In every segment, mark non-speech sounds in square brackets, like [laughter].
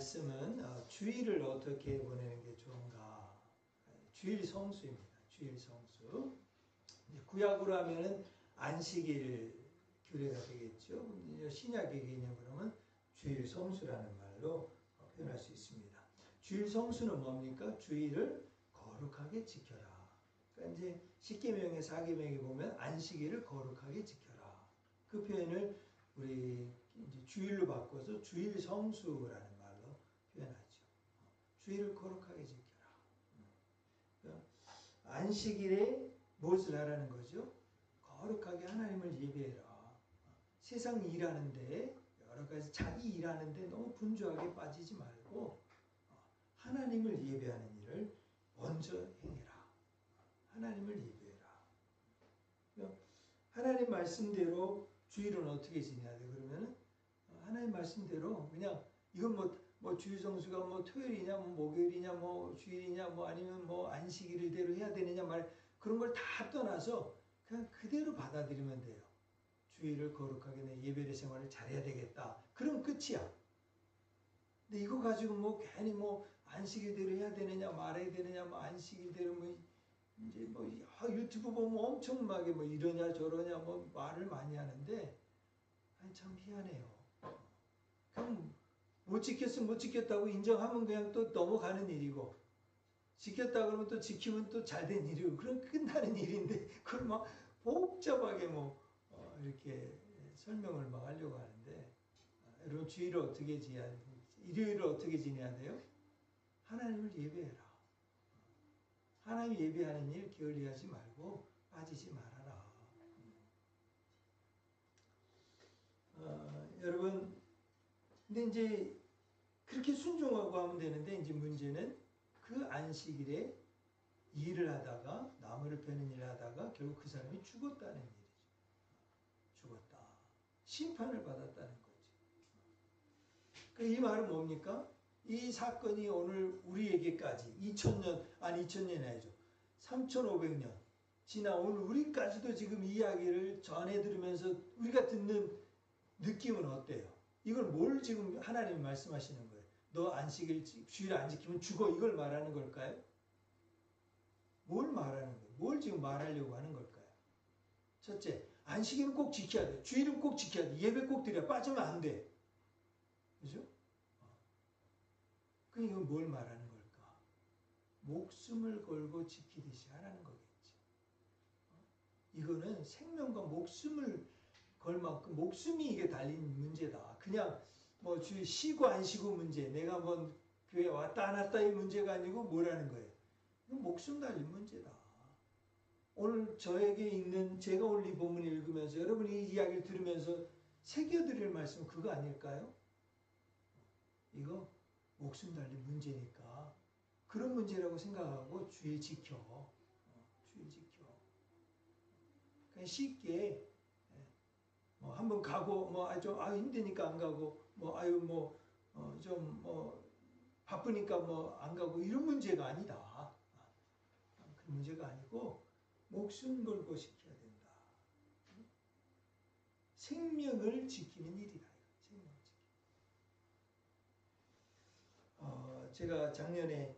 말씀은 어, 주일을 어떻게 보내는 게 좋은가? 주일 성수입니다. 주일 성수. 구약으로 하면은 안식일 규례가 되겠죠. 신약의 개념으로는 주일 성수라는 말로 표현할 수 있습니다. 주일 성수는 뭡니까? 주일을 거룩하게 지켜라. 그러니까 이제 십계명의 사계명에 보면 안식일을 거룩하게 지켜라. 그 표현을 우리 주일로 바꿔서 주일 성수라는. 주일을 거룩하게 지켜라. 그러니까 안식일에 무엇을 하라는 거죠? 거룩하게 하나님을 예배해라. 세상 일하는데 여러 가지 자기 일하는데 너무 분주하게 빠지지 말고 하나님을 예배하는 일을 먼저 행해라. 하나님을 예배해라. 하나님 말씀대로 주일은 어떻게 지내야 돼? 그러면은 하나님 말씀대로 그냥 이건 뭐, 뭐 주일 성수가 뭐 토요일이냐, 뭐 목요일이냐, 뭐 주일이냐, 뭐 아니면 뭐 안식일대로 해야 되느냐 말 그런 걸 다 떠나서 그냥 그대로 받아들이면 돼요. 주일을 거룩하게 내 예배의 생활을 잘해야 되겠다. 그럼 끝이야. 근데 이거 가지고 뭐 괜히 뭐 안식일대로 해야 되느냐 말해야 되느냐 뭐 안식일대로 뭐 이제 뭐 유튜브 보면 엄청나게 뭐 이러냐 저러냐 뭐 말을 많이 하는데 참 희한해요. 그냥 못 지켰으면 못 지켰다고 인정하면 그냥 또 넘어가는 일이고 지켰다 그러면 또 지키면 또 잘 된 일이고 그럼 끝나는 일인데 [laughs] 그걸 막 복잡하게 뭐 어, 이렇게 설명을 막 하려고 하는데 아, 여러분 주일을 어떻게 지내야 일요일을 어떻게 지내야 돼요? 하나님을 예배해라. 하나님 예배하는 일 게을리하지 말고 빠지지 말아라. 어, 여러분, 근데 이제 그렇게 순종하고 하면 되는데 이제 문제는 그 안식일에 일을 하다가 나무를 베는 일을 하다가 결국 그 사람이 죽었다는 일이죠. 죽었다. 심판을 받았다는 거지. 그이 말은 뭡니까? 이 사건이 오늘 우리에게까지 2000년 아니 2000년이 아니죠. 3500년 지나 오늘 우리까지도 지금 이야기를 전해 들으면서 우리가 듣는 느낌은 어때요? 이걸 뭘 지금 하나님이 말씀하시는? 너 안식일 주일 안 지키면 죽어 이걸 말하는 걸까요? 뭘 말하는 거예요? 뭘 지금 말하려고 하는 걸까요? 첫째, 안식일은 꼭 지켜야 돼. 주일은 꼭 지켜야 돼. 예배 꼭 드려. 빠지면 안 돼. 그죠? 그 이건 뭘 말하는 걸까? 목숨을 걸고 지키듯이 하라는 거겠지. 어? 이거는 생명과 목숨을 걸 만큼 목숨이 이게 달린 문제다. 그냥 뭐 주 쉬고 안 쉬고 문제, 내가 뭐 교회 왔다 안 왔다의 문제가 아니고 뭐라는 거예요. 목숨 달린 문제다. 오늘 저에게 있는 제가 오늘 이 본문을 읽으면서 여러분이 이 이야기를 들으면서 새겨드릴 말씀 그거 아닐까요? 이거 목숨 달린 문제니까 그런 문제라고 생각하고 주의 지켜. 어, 주의 지켜. 그냥 쉽게 예, 뭐 한번 가고 뭐좀 아 힘드니까 안 가고 뭐 아유 뭐 좀뭐 어, 뭐 바쁘니까 뭐 안 가고 이런 문제가 아니다. 아, 그런 문제가 아니고 목숨 걸고 지켜야 된다. 생명을 지키는 일이다. 생명. 어, 제가 작년에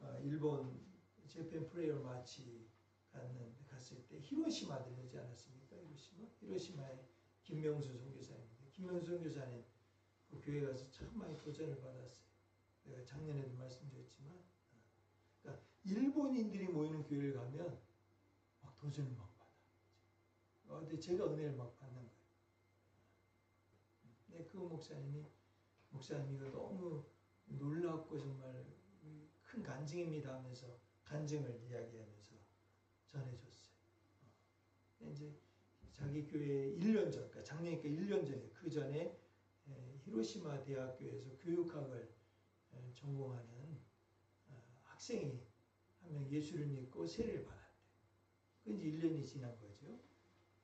어, 일본 재팬 프레이어 마치 갔는데 갔을 때 히로시마 들리지 않았습니까? 히로시마? 히로시마에 김명수 선교사입니다. 김명수 선교사는 그 교회 가서 참 많이 도전을 받았어요. 내가 작년에도 말씀드렸지만, 어, 그러니까 일본인들이 모이는 교회를 가면 막 도전을 막 받아. 어, 근데 제가 은혜를 막 받는 거예요. 네, 그 목사님이 목사님 이거 너무 놀랍고 정말 큰 간증입니다 하면서 간증을 이야기하면서 전해줬어요. 어. 이제 자기 교회 1년 전, 그러니까 작년이니까 1년 전에 그 전에 히로시마 대학교에서 교육학을 전공하는 어, 학생이 한 명 예수를 믿고 세례를 받았대. 그 이제 1년이 지난 거죠.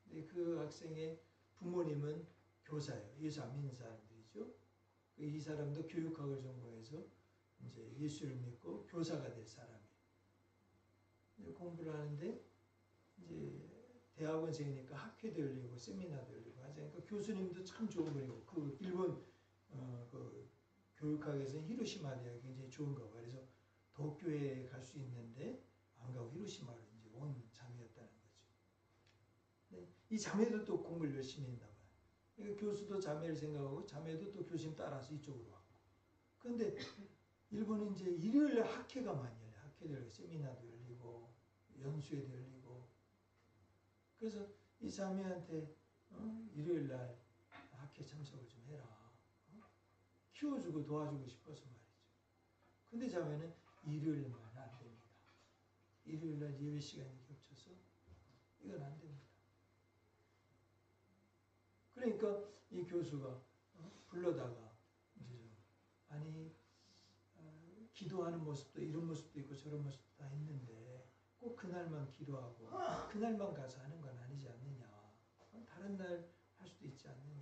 근데 그 학생의 부모님은 교사예요. 예수 안 믿는 사람들이죠. 그이 사람도 교육학을 전공해서 이제 예수를 믿고 교사가 될 사람이에요. 공부를 하는데 이제 대학원생이니까 학회도 열리고 세미나도 열리고 하자니까 교수님도 참 좋은 분이고 그 일본 어, 그 교육하기 위해서는 히로시마 대학이 굉장히 좋은가 봐요. 그래서 도쿄에 갈 수 있는데 안 가고 히로시마로 이제 온 자매였다는 거죠. 네, 이 자매도 또 공부를 열심히 했나 봐요. 그러니까 교수도 자매를 생각하고 자매도 또 교수님 따라서 이쪽으로 왔고. 그런데 일본은 이제 일요일날 학회가 많이 열려요. 학회들 세미나도 열리고 연수회도 열리고. 그래서 이 자매한테 어? 일요일 날 학회 참석을 좀 해라. 어? 키워주고 도와주고 싶어서 말이죠. 근데 자매는 일요일만 안 됩니다. 일요일 날 예배 시간이 겹쳐서 이건 안 됩니다. 그러니까 이 교수가 어? 불러다가 이제 좀 아니 어, 기도하는 모습도 이런 모습도 있고 저런 모습도 다 있는데 꼭 그날만 기도하고 그날만 가서 하는. 어? 다른 날 할 수도 있지 않느냐.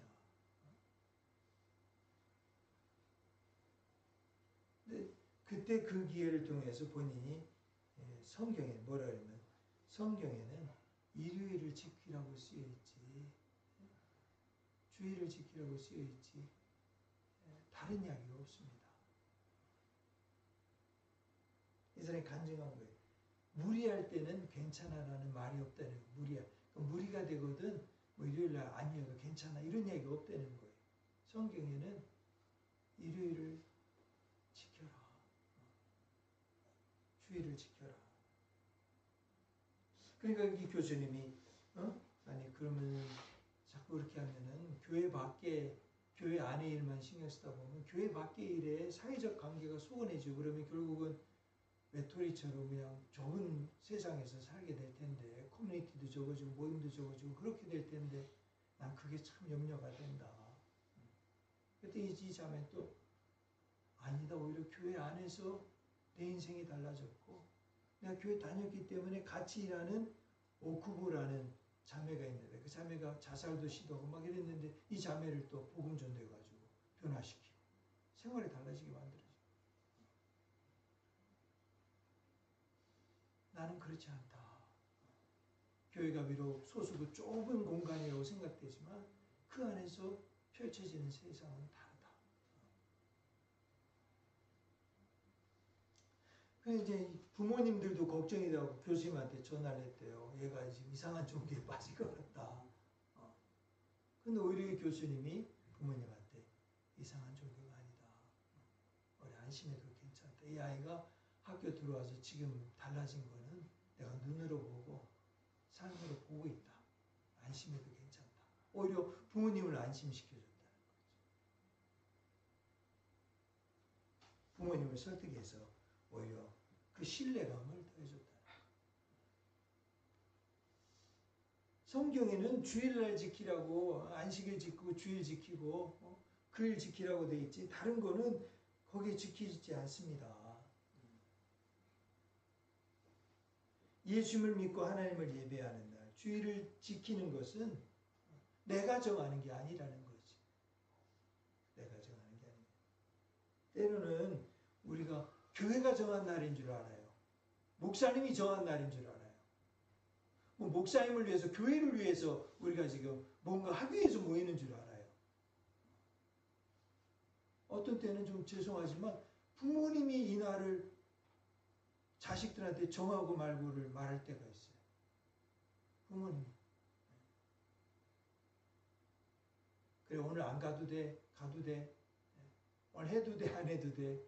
근데 그때 그 기회를 통해서 본인이 예, 성경에 뭐라 그러면 성경에는 일요일을 지키라고 쓰여 있지 주의를 지키라고 쓰여 있지 예, 다른 이야기가 없습니다. 이 사람이 간증한 거예요. 무리할 때는 괜찮아라는 말이 없다는 거예요. 무리야. 무리가 되거든 뭐 일요일 날 아니어도 괜찮아 이런 얘기가 없다는 거예요. 성경에는 일요일을 지켜라. 주의를 지켜라. 그러니까 이 교수님이 어? 아니 그러면 자꾸 그렇게 하면은 교회 밖에 교회 안의 일만 신경 쓰다 보면 교회 밖의 일에 사회적 관계가 소원해지고 그러면 결국은 외톨이처럼 그냥 좁은 세상에서 살게 될 텐데 커뮤니티도 적어지고 모임도 적어지고 그렇게 될 텐데 난 그게 참 염려가 된다. 그때 이 자매 또 아니다 오히려 교회 안에서 내 인생이 달라졌고 내가 교회 다녔기 때문에 같이 일하는 오쿠부라는 자매가 있는데 그 자매가 자살도 시도하고 막 이랬는데 이 자매를 또 복음 전도해가지고 변화시키고 생활이 달라지게 만들어져. 나는 그렇지 않다. 교회가 비록 소수고 좁은 공간이라고 생각되지만 그 안에서 펼쳐지는 세상은 다르다. 이제 부모님들도 걱정이 되고 교수님한테 전화를 했대요. 얘가 지금 이상한 종교에 [laughs] 빠질 것 같다. 어. 근데 오히려 교수님이 부모님한테 이상한 종교가 아니다. 우리 안심해도 괜찮다. 이 아이가 학교 들어와서 지금 달라진 거는 내가 눈으로 보고 삶으로 보고 있다. 안심해도 괜찮다. 오히려 부모님을 안심시켜줬다는 거죠. 부모님을 설득해서 오히려 그 신뢰감을 더해줬다. 성경에는 주일날 지키라고 안식일 지키고 주일 지키고 어? 그일 지키라고 돼 있지 다른 거는 거기에 지키지 않습니다. 예수님을 믿고 하나님을 예배하는 날, 주일을 지키는 것은 내가 정하는 게 아니라는 거지. 내가 정하는 게 아니야. 때로는 우리가 교회가 정한 날인 줄 알아요. 목사님이 정한 날인 줄 알아요. 뭐 목사님을 위해서, 교회를 위해서 우리가 지금 뭔가 하기 위해서 모이는 줄 알아요. 어떤 때는 좀 죄송하지만 부모님이 이 날을 자식들한테 정하고 말고를 말할 때가 있어요. 부모님. 그래 오늘 안 가도 돼, 가도 돼. 오늘 해도 돼, 안 해도 돼.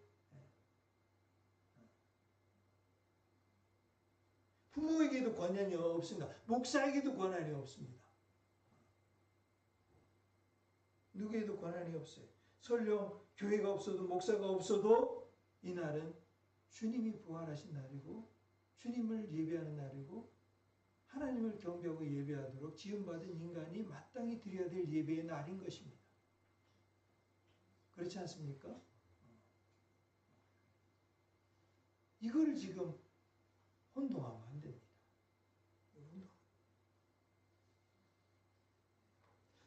부모에게도 권한이 없습니다. 목사에게도 권한이 없습니다. 누구에도 권한이 없어요. 설령 교회가 없어도 목사가 없어도 이날은 주님이 부활하신 날이고 주님을 예배하는 날이고 하나님을 경배하고 예배하도록 지음받은 인간이 마땅히 드려야 될 예배의 날인 것입니다. 그렇지 않습니까? 이걸 지금 혼동하면 안 됩니다.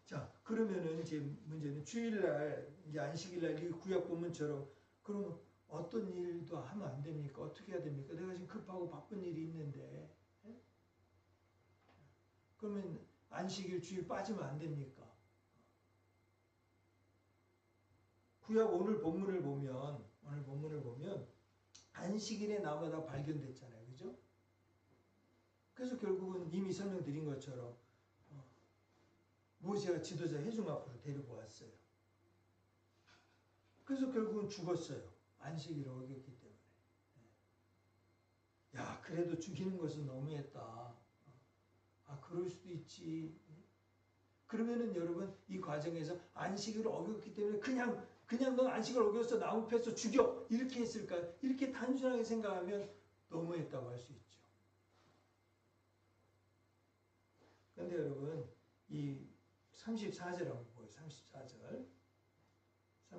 자, 그러면은 이제 문제는 주일날, 이제 안식일날 이 구약 본문처럼 그러면 어떤 일도 하면 안 됩니까? 어떻게 해야 됩니까? 내가 지금 급하고 바쁜 일이 있는데 예? 그러면 안식일 주일 빠지면 안 됩니까? 구약 오늘 본문을 보면 오늘 본문을 보면 안식일에 나무가 발견됐잖아요. 그죠? 그래서 결국은 이미 설명드린 것처럼 어, 모세가 지도자 해중 앞으로 데리고 왔어요. 그래서 결국은 죽었어요. 안식일을 어겼기 때문에. 예. 야, 그래도 죽이는 것은 너무했다. 아, 그럴 수도 있지. 그러면은 여러분 이 과정에서 안식일을 어겼기 때문에 그냥 그냥 넌 안식을 어겼어 나무 패서 죽여 이렇게 했을까? 이렇게 단순하게 생각하면 너무했다고 할 수 있죠. 근데 여러분 이 34절 한번 보요 34절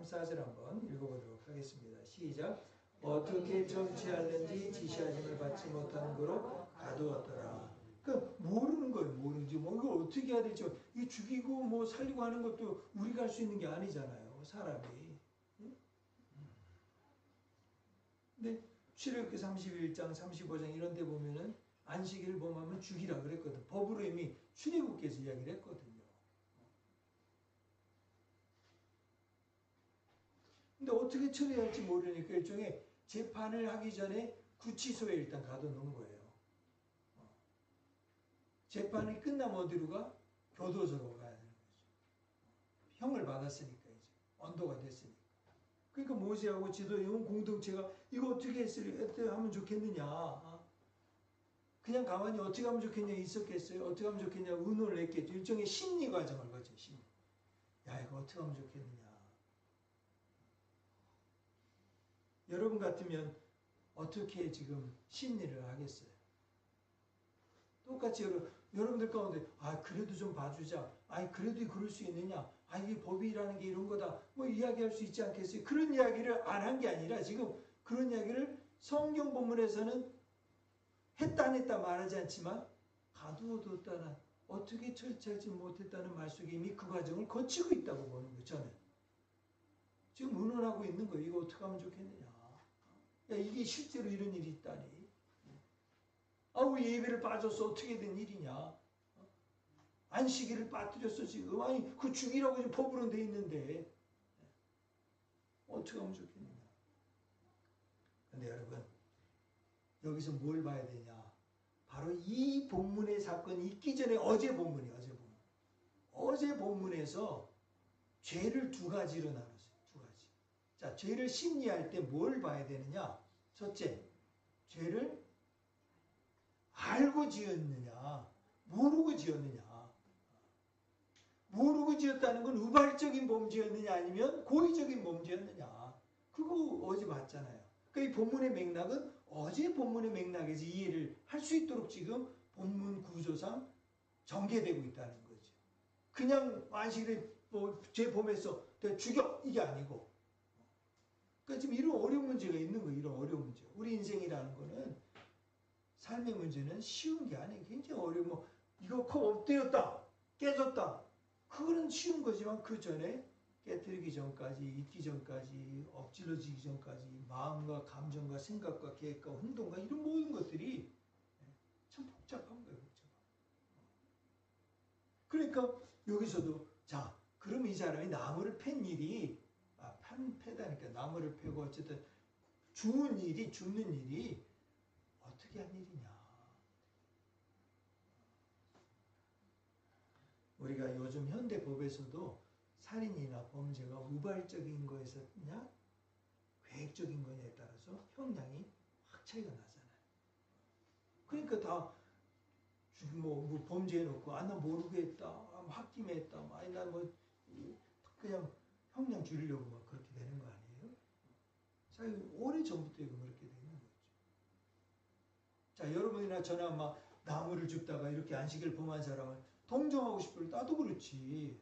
34절 한번 읽어보도록 하겠습니다. 시작. 어떻게 정치하는지 지시하심을 받지 못하는 거로 가두었더라. 그러니까 모르는 거예요. 모르는지 뭐 이걸 어떻게 해야 될지 이 죽이고 뭐 살리고 하는 것도 우리가 할 수 있는 게 아니잖아요. 사람이. 근데 출애굽기 31장, 35장 이런 데 보면은 안식일을 범하면 죽이라 그랬거든. 법으로 이미 출애굽기에서 이야기를 했거든요. 근데 어떻게 처리할지 모르니까 일종의 재판을 하기 전에 구치소에 일단 가둬놓은 거예요. 재판이 끝나면 어디로 가? 교도소로 가야 되는 거죠. 형을 받았으니까 이제 언도가 됐으니까. 그러니까 모세하고 지도용 공동체가 이거 어떻게 했으려 어떻게 하면 좋겠느냐. 어? 그냥 가만히 어떻게 하면 좋겠냐 있었겠어요. 어떻게 하면 좋겠냐 의논을 했겠죠. 일종의 심리 과정을 거쳐 심리. 야 이거 어떻게 하면 좋겠느냐. 여러분 같으면 어떻게 지금 심리를 하겠어요? 똑같이 여러분, 여러분들 가운데 아 그래도 좀 봐주자. 아니 그래도 그럴 수 있느냐? 아 이게 법이라는 게 이런 거다. 뭐 이야기할 수 있지 않겠어요? 그런 이야기를 안 한 게 아니라 지금 그런 이야기를 성경 본문에서는 했다 안 했다 말하지 않지만 가두어뒀다는 어떻게 철저하지 못했다는 말 속에 이미 그 과정을 거치고 있다고 보는 거죠. 저는 지금 의논하고 있는 거예요. 이거 어떻게 하면 좋겠느냐? 야 이게 실제로 이런 일이 있다니. 아우 예배를 빠져서 어떻게 된 일이냐? 안식일을 빠뜨렸어 지금. 아니 그 죽이라고 지금 법으로 돼 있는데 어떻게 하면 좋겠느냐? 근데 여러분 여기서 뭘 봐야 되냐? 바로 이 본문의 사건이 있기 전에 어제 본문이 어제 본문. 어제 본문에서 죄를 두 가지로 가지. 자, 죄를 심리할 때 뭘 봐야 되느냐? 첫째, 죄를 알고 지었느냐, 모르고 지었느냐. 모르고 지었다는 건 우발적인 범죄였느냐 아니면 고의적인 범죄였느냐. 그거 어제 봤잖아요. 그러니까 이 본문의 맥락은 어제 본문의 맥락에서 이해를 할 수 있도록 지금 본문 구조상 전개되고 있다는 거죠. 그냥 안식일에 뭐 죄 범했어, 죽여 이게 아니고. 그러니까 지금 이런 어려운 문제가 있는 거예요. 이런 어려운 문제. 우리 인생이라는 거는 삶의 문제는 쉬운 게 아니에요. 굉장히 어려워. 뭐 이거 컵 엎드렸다, 깨졌다. 그거는 쉬운 거지만 그 전에 깨뜨리기 전까지, 잊기 전까지, 엎질러지기 전까지 마음과 감정과 생각과 계획과 행동과 이런 모든 것들이 참 복잡한 거예요. 복잡한. 그러니까 여기서도 자, 그럼 이 사람이 나무를 팬 일이 아, 판 패다니까 나무를 패고 어쨌든 죽는 일이 죽는 일이 어떻게 한 일이냐. 우리가 요즘 현대 법에서도 살인이나 범죄가 우발적인 거에서냐 계획적인 거냐에 따라서 형량이 확 차이가 나잖아요. 그러니까 다 뭐, 뭐 범죄해놓고 아 나 모르게 했다, 아, 홧김에 했다, 뭐, 아니 나 뭐 그냥 형량 줄이려고 막 그렇게? 자, 오래 전부터 이거 그렇게 되는 거죠. 자, 여러분이나 저나 막 나무를 줍다가 이렇게 안식일 범한 사람을 동정하고 싶을 나도 그렇지.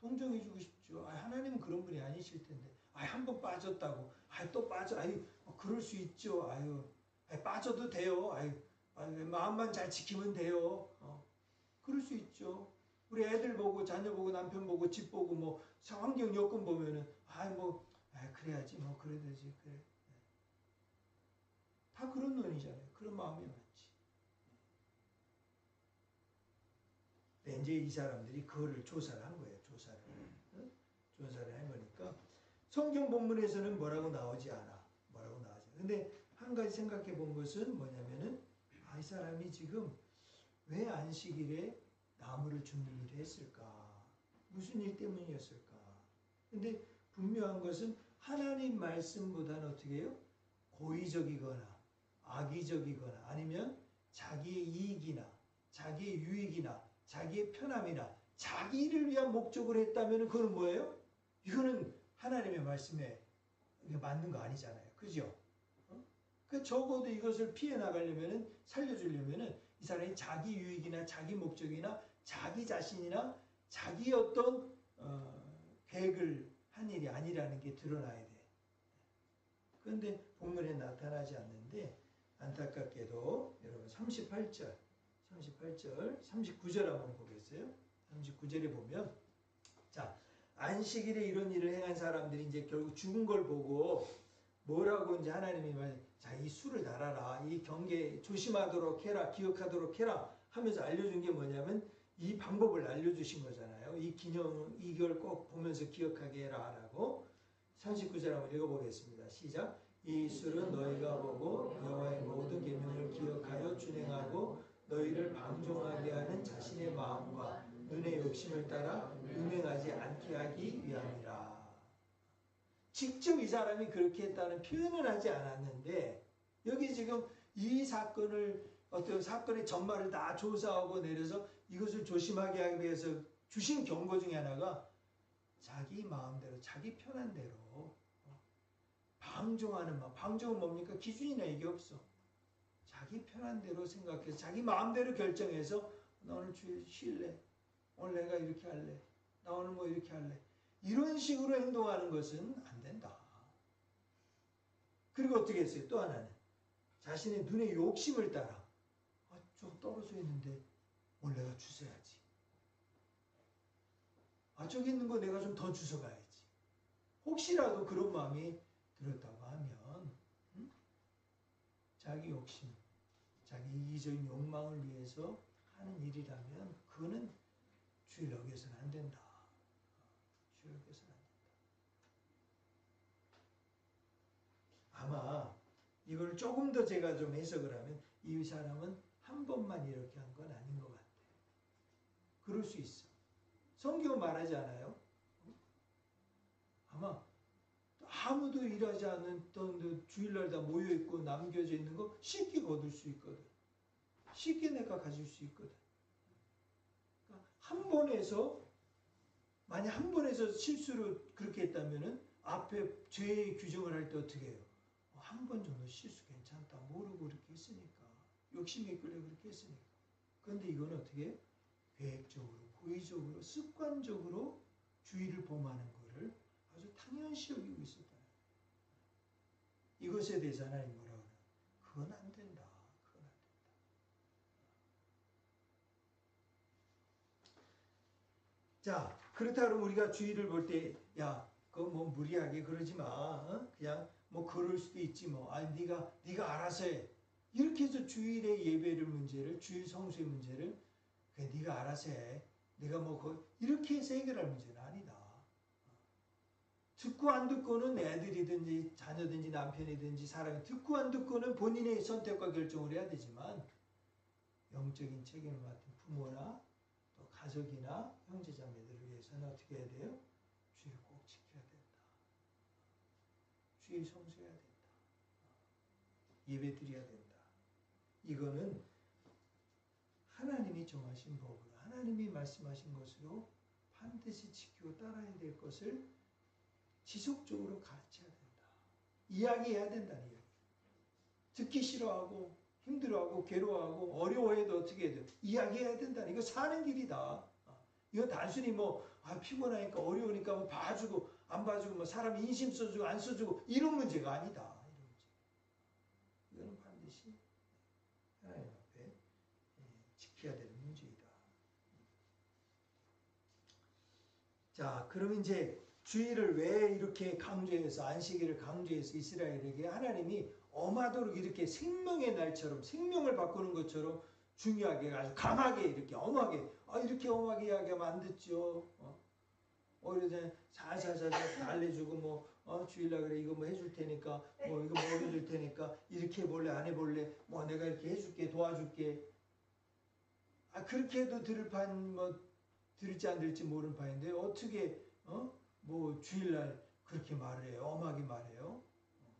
동정해주고 싶죠. 아, 하나님은 그런 분이 아니실 텐데. 아, 한 번 빠졌다고. 아, 또 빠져. 아유, 뭐 그럴 수 있죠. 아유, 아유 빠져도 돼요. 아유, 아유, 마음만 잘 지키면 돼요. 어. 그럴 수 있죠. 우리 애들 보고, 자녀 보고, 남편 보고, 집 보고, 뭐, 환경 여건 보면은, 아, 뭐, 아, 그래야지. 뭐, 그래 되지. 그래. 네. 다 그런 논이잖아요. 그런 마음이 많지. 네, 이제 이 사람들이 그거를 조사를 한 거예요. 조사를. 응? 조사를 해보니까 성경 본문에서는 뭐라고 나오지 않아. 뭐라고 나오지 않아. 근데 한 가지 생각해 본 것은 뭐냐면은 아, 이 사람이 지금 왜 안식일에 나무를 일을 했을까? 무슨 일 때문이었을까? 근데 분명한 것은 하나님 말씀보다는 어떻게 해요? 고의적이거나 악의적이거나 아니면 자기의 이익이나 자기의 유익이나 자기의 편함이나 자기를 위한 목적으로 했다면 그거는 뭐예요? 이거는 하나님의 말씀에 맞는 거 아니잖아요. 그죠? 어? 그 적어도 이것을 피해 나가려면은 살려주려면은 이 사람이 자기 유익이나 자기 목적이나 자기 자신이나 자기 어떤 어, 계획을 한 일이 아니라는 게 드러나야 돼. 그런데 본문에 나타나지 않는데 안타깝게도 여러분 38절, 38절, 39절 한번 보겠어요. 39절에 보면 자 안식일에 이런 일을 행한 사람들이 이제 결국 죽은 걸 보고 뭐라고 이제 하나님이 말, 자이 술을 달아라, 이 경계 조심하도록 해라, 기억하도록 해라 하면서 알려준 게 뭐냐면 이 방법을 알려주신 거잖아요. 이 기념 이걸 꼭 보면서 기억하게 해라 라고 39절 한번 읽어보겠습니다. 시작. 이 술은 너희가 보고 여호와의 모든 계명을 기억하여 준행하고 너희를 방종하게 하는 자신의 마음과 눈의 욕심을 따라 운행하지 않게 하기 위함이라. 직접 이 사람이 그렇게 했다는 표현을 하지 않았는데 여기 지금 이 사건을 어떤 사건의 전말을 다 조사하고 내려서 이것을 조심하게 하기 위해서 주신 경고 중에 하나가 자기 마음대로 자기 편한 대로 방종하는 마음. 방종은 뭡니까? 기준이나 이게 없어. 자기 편한 대로 생각해서 자기 마음대로 결정해서 나 오늘 주일 쉴래. 오늘 내가 이렇게 할래. 나 오늘 뭐 이렇게 할래. 이런 식으로 행동하는 것은 안 된다. 그리고 어떻게 했어요? 또 하나는 자신의 눈의 욕심을 따라 아, 저 떨어져 있는데 오늘 내가 주워야지. 아 저기 있는 거 내가 좀 더 주워가야지. 혹시라도 그런 마음이 들었다고 하면 음? 자기 욕심, 자기 이기적인 욕망을 위해서 하는 일이라면 그거는 주일 어겨서는 안 된다. 주일 어겨서는 안 된다. 아마 이걸 조금 더 제가 좀 해석을 하면 이 사람은 한 번만 이렇게 한 건 아닌 것 같아요. 그럴 수 있어. 성경 말하지 않아요? 아마 아무도 일하지 않았던 주일날 다 모여있고 남겨져 있는 거 쉽게 거둘 수 있거든. 쉽게 내가 가질 수 있거든. 그러니까 한 번에서 만약 한 번에서 실수로 그렇게 했다면은 앞에 죄의 규정을 할 때 어떻게 해요? 어, 한번 정도 실수 괜찮다 모르고 그렇게 했으니까 욕심이 끌려 그렇게 했으니까. 그런데 이건 어떻게? 계획적으로, 고 의적으로, 습관적으로 주의를 범하는 거를 아주 당연시 여기고 있었다. 이것에 대해서 하나님 뭐라고 하나? 그건 안 된다. 그건 안 된다. 자, 그렇다 그러면 우리가 주의를 볼 때, 야, 그거 뭐 무리하게 그러지 마. 어? 그냥 뭐 그럴 수도 있지 뭐. 아니, 네가 네가 알아서 해. 이렇게 해서 주일의 예배를 문제를, 주일 성수의 문제를 그냥 네가 알아서 해. 네가 뭐 그, 이렇게 해서 해결할 문제는 아니다. 듣고 안 듣고는 애들이든지 자녀든지 남편이든지 사람이 듣고 안 듣고는 본인의 선택과 결정을 해야 되지만 영적인 책임을 맡은 부모나 또 가족이나 형제자매들을 위해서는 어떻게 해야 돼요? 주일 꼭 지켜야 된다. 주일 성수해야 된다. 예배 드려야 된다. 이거는 하나님이 정하신 법으로 하나님이 말씀하신 것으로 반드시 지키고 따라야 될 것을 지속적으로 가르쳐야 된다. 이야기해야 된다는 이야기. 듣기 싫어하고 힘들어하고 괴로워하고 어려워해도 어떻게 해야 돼? 이야기해야 된다. 이거 사는 길이다. 이거 단순히 뭐 아, 피곤하니까 어려우니까 뭐 봐주고 안 봐주고 뭐 사람 인심 써주고 안 써주고 이런 문제가 아니다. 이런 문제. 이거는 반드시 하나님 앞에 예, 지켜야 되는 문제이다. 자, 그럼 이제 주의를 왜 이렇게 강조해서 안식일을 강조해서 이스라엘에게 하나님이 엄하도록 이렇게 생명의 날처럼 생명을 바꾸는 것처럼 중요하게 아주 강하게 이렇게 엄하게 아 이렇게 엄하게 이야기하면 안 듣죠. 어? 오히려 살살살살 달래주고 뭐 어, 주일날 그래 이거 뭐 해줄 테니까 뭐 이거 먹여줄 테니까 이렇게 해볼래 안 해볼래 뭐 내가 이렇게 해줄게 도와줄게 아 그렇게 해도 들을 판뭐 들을지 안 들을지 모르는 판인데 어떻게 어 뭐 주일날 그렇게 말을 해요. 엄하게 말해요. 어,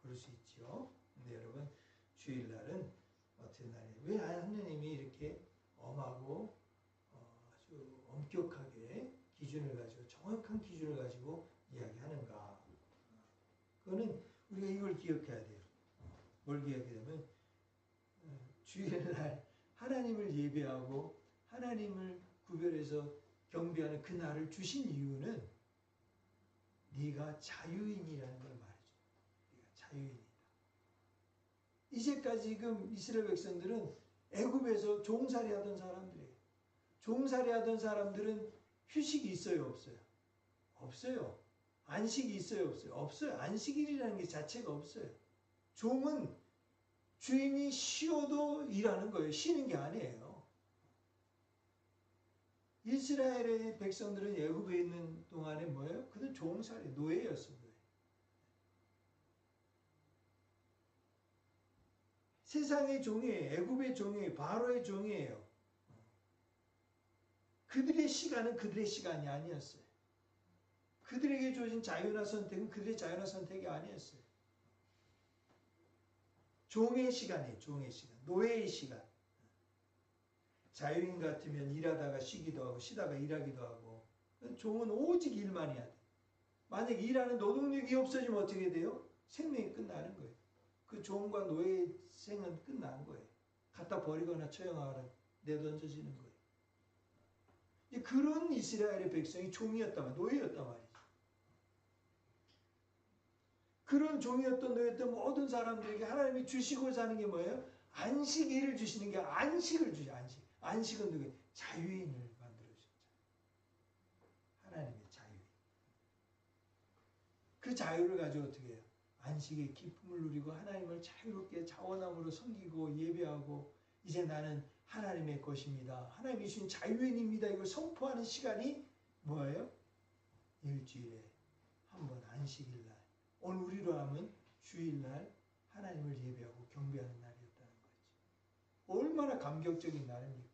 그럴 수 있죠. 근데 여러분 주일날은 어떤 날이에요? 왜 하느님이 이렇게 엄하고 어, 아주 엄격하게 기준을 가지고 정확한 기준을 가지고 이야기하는가? 그거는 우리가 이걸 기억해야 돼요. 뭘 기억하냐면 어, 주일날 하나님을 예배하고 하나님을 구별해서 경배하는 그 날을 주신 이유는 네가 자유인이라는 걸 말해줘. 네가 자유인이다. 이제까지 지금 이스라엘 백성들은 애굽에서 종살이 하던 사람들이에요. 종살이 하던 사람들은 휴식이 있어요, 없어요? 없어요. 안식이 있어요, 없어요? 없어요. 안식일이라는 게 자체가 없어요. 종은 주인이 쉬어도 일하는 거예요. 쉬는 게 아니에요. 이스라엘의 백성들은 애굽에 있는 동안에 뭐예요? 그들 종살이 노예였어 노예. 세상의 종이에요. 애굽의 종이에요. 바로의 종이에요. 그들의 시간은 그들의 시간이 아니었어요. 그들에게 주어진 자유나 선택은 그들의 자유나 선택이 아니었어요. 종의 시간이에요. 종의 시간. 노예의 시간. 자유인 같으면 일하다가 쉬기도 하고 쉬다가 일하기도 하고 종은 오직 일만 해야 돼. 만약 일하는 노동력이 없어지면 어떻게 돼요? 생명이 끝나는 거예요. 그 종과 노예의 생은 끝난 거예요. 갖다 버리거나 처형하거나 내던져지는 거예요. 이제 그런 이스라엘의 백성이 종이었단 말이에요. 노예였단 말이죠. 그런 종이었던 노예였던 모든 사람들에게 하나님이 주시고자 하는 게 뭐예요? 안식일을 주시는 게 안식을 주죠. 안식. 안식은 누구? 자유인을 만들어 주셨잖아요. 하나님의 자유인. 그 자유를 가지고 어떻게 해요? 안식의 기쁨을 누리고 하나님을 자유롭게 자원함으로 섬기고 예배하고 이제 나는 하나님의 것입니다. 하나님이 주신 자유인입니다. 이걸 선포하는 시간이 뭐예요? 일주일에 한 번 안식일 날. 오늘 우리로 하면 주일날 하나님을 예배하고 경배하는 날이었다는 거지. 얼마나 감격적인 날입니까?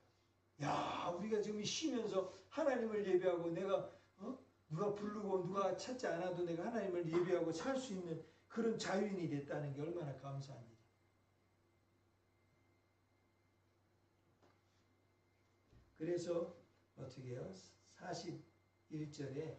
야, 우리가 지금 쉬면서 하나님을 예배하고 내가 어? 누가 부르고 누가 찾지 않아도 내가 하나님을 예배하고 살 수 있는 그런 자유인이 됐다는 게 얼마나 감사한 일이에요. 그래서 어떻게 해요? 41절에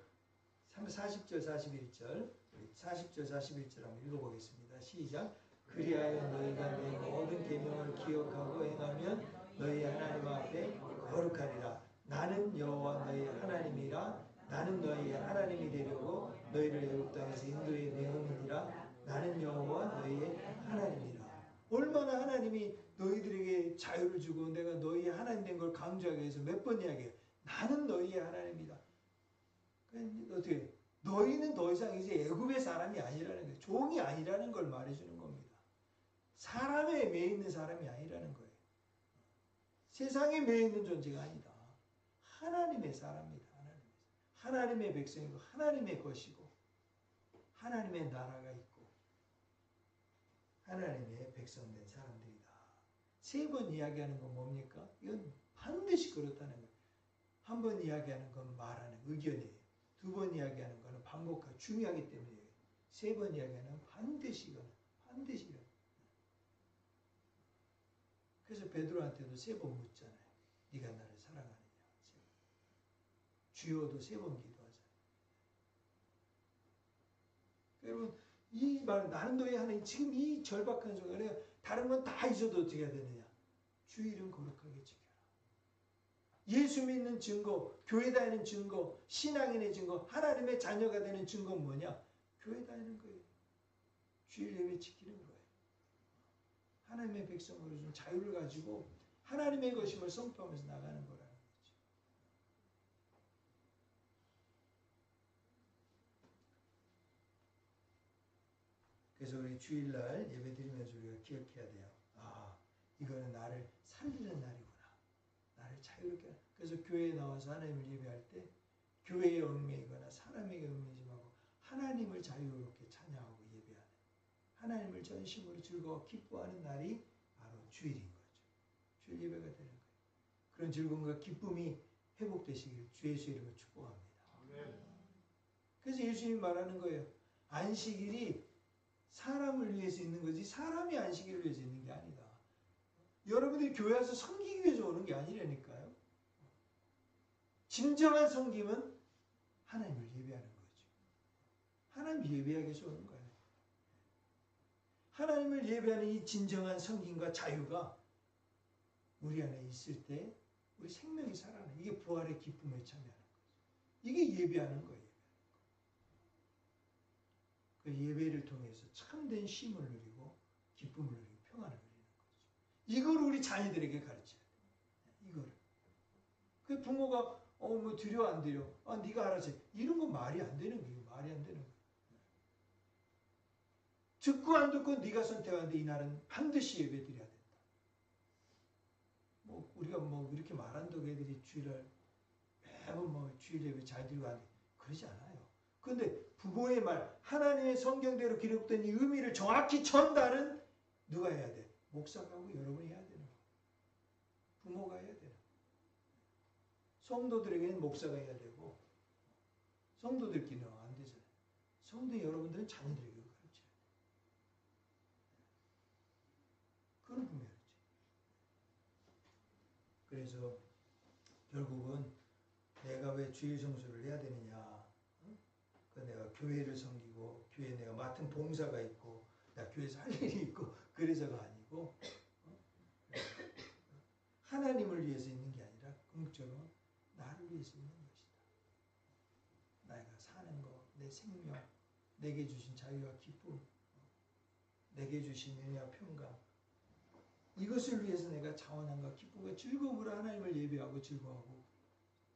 40절 41절 40절 41절 한번 읽어보겠습니다. 시작 그리하여 너희가 내 모든 계명을 기억하고 행하면 너희 하나님 앞에 거룩하리라 나는 여호와 너희 하나님이라 나는 너희 하나님이 되려고 너희를 애굽 땅에서 인도해 내음이니라 나는 여호와 너희의 하나님이라 얼마나 하나님이 너희들에게 자유를 주고 내가 너희의 하나님 된 걸 강조하기 위해서 몇 번 이야기해요. 나는 너희의 하나님이다. 어떻게 너희는 더 이상 이제 애굽의 사람이 아니라는 거예요. 종이 아니라는 걸 말해주는 겁니다. 사람에 매 있는 사람이 아니라는 거예요. 세상에 매 있는 존재가 아니다. 하나님의 사람입니다. 하나님의, 하나님의 백성이고 하나님의 것이고 하나님의 나라가 있고 하나님의 백성된 사람들이다. 세 번 이야기하는 건 뭡니까? 이건 반드시 그렇다는 거예요. 한 번 이야기하는 건 말하는 의견이에요. 두 번 이야기하는 거는 반복하고 중요하기 때문에 세 번 이야기하는 반드시 이거는 반드시 이거는. 그래서 베드로한테도 세 번 묻잖아요. 네가 나를 사랑하느냐. 주여도 세 번 기도하잖아요. 여러분 이 말 나는 너의 하나님 지금 이 절박한 순간에 다른 건 다 잊어도 어떻게 해야 되느냐. 주일은 거룩하게 지켜라. 예수 믿는 증거, 교회 다니는 증거, 신앙인의 증거, 하나님의 자녀가 되는 증거는 뭐냐? 교회 다니는 거예요. 주일 예배 지키는 거예요. 하나님의 백성으로 준 자유를 가지고 하나님의 것임을 선포하면서 나가는 거라는 거죠. 그래서 우리 주일날 예배 드리면서 우리가 기억해야 돼요. 아, 이거는 나를 살리는 날이구나. 나를 자유롭게. 그래서 교회에 나와서 하나님을 예배할 때 교회에 얽매이거나 사람에게 얽매이지 말고 하나님을 자유롭게 하나님을 전심으로 즐거워 기뻐하는 날이 바로 주일인 거죠. 주일 예배가 되는 거예요. 그런 즐거움과 기쁨이 회복되시길 주의 이름으로 축복합니다. 그래서 예수님이 말하는 거예요. 안식일이 사람을 위해서 있는 거지 사람이 안식일을 위해서 있는 게 아니다. 여러분들이 교회 와서 섬기기 위해서 오는 게 아니라니까요. 진정한 섬김은 하나님을 예배하는 거죠. 하나님 예배하기 위해서 오는 거예요. 하나님을 예배하는 이 진정한 섬김과 자유가 우리 안에 있을 때 우리 생명이 살아나는 이게 부활의 기쁨에 참여하는 거죠. 이게 예배하는 거예요. 그 예배를 통해서 참된 쉼을 누리고 기쁨을 누리고 평안을 누리는 거죠. 이걸 우리 자녀들에게 가르쳐야 돼. 이거를. 그 부모가 어뭐 드려 안 드려? 아 네가 알아서 해. 이런 건 말이 안 되는 거예요. 말이 안 되는 거예요. 듣고 안 듣고 네가 선택하는데 이 날은 반드시 예배 드려야 된다. 뭐 우리가 뭐 이렇게 말한다고 애들이 주일을 매번 뭐 주일 예배 잘안 돼. 그러지 않아요. 그런데 부모의 말, 하나님의 성경대로 기록된 이 의미를 정확히 전달은 누가 해야 돼? 목사가 하고 여러분이 해야 되는 거예요. 부모가 해야 되는. 성도들에게는 목사가 해야 되고 성도들끼리는 안 되잖아요. 성도 여러분들은 자녀들에게 가르쳐야 돼요. 그런 분명이죠. 그래서 결국은 내가 왜 주일 성수를 해야 되느냐? 그 내가 교회를 섬기고 교회에 내가 맡은 봉사가 있고 나 교회에서 할 [laughs] 일이 있고 그래서가 아니고 어? 하나님을 위해서 있는 게 아니라 궁극적으로 나를 위해서 있는 것이다. 내가 사는 거, 내 생명, 내게 주신 자유와 기쁨, 내게 주신 은혜와 평강 이것을 위해서 내가 자원함과 기쁨과 즐거움으로 하나님을 예배하고 즐거워하고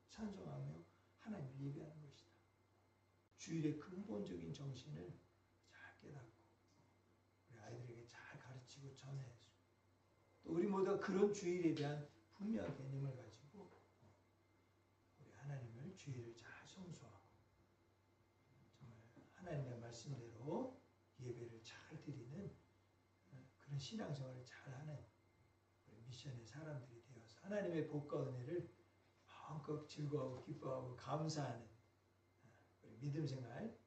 찬송하며 하나님을 예배하는 것이다. 주일의 근본적인 정신을 잘 깨닫고 우리 아이들에게 잘 가르치고 전해서 또 우리 모두가 그런 주일에 대한 분명한 개념을 가지고 우리 하나님을 주일을 잘 성수하고 정말 하나님의 말씀대로 예배를 잘 드리는 그런 신앙생활을 미션의 사람들이 되어서 하나님의 복과 은혜를 마음껏 즐거워하고 기뻐하고 감사하는 믿음 생활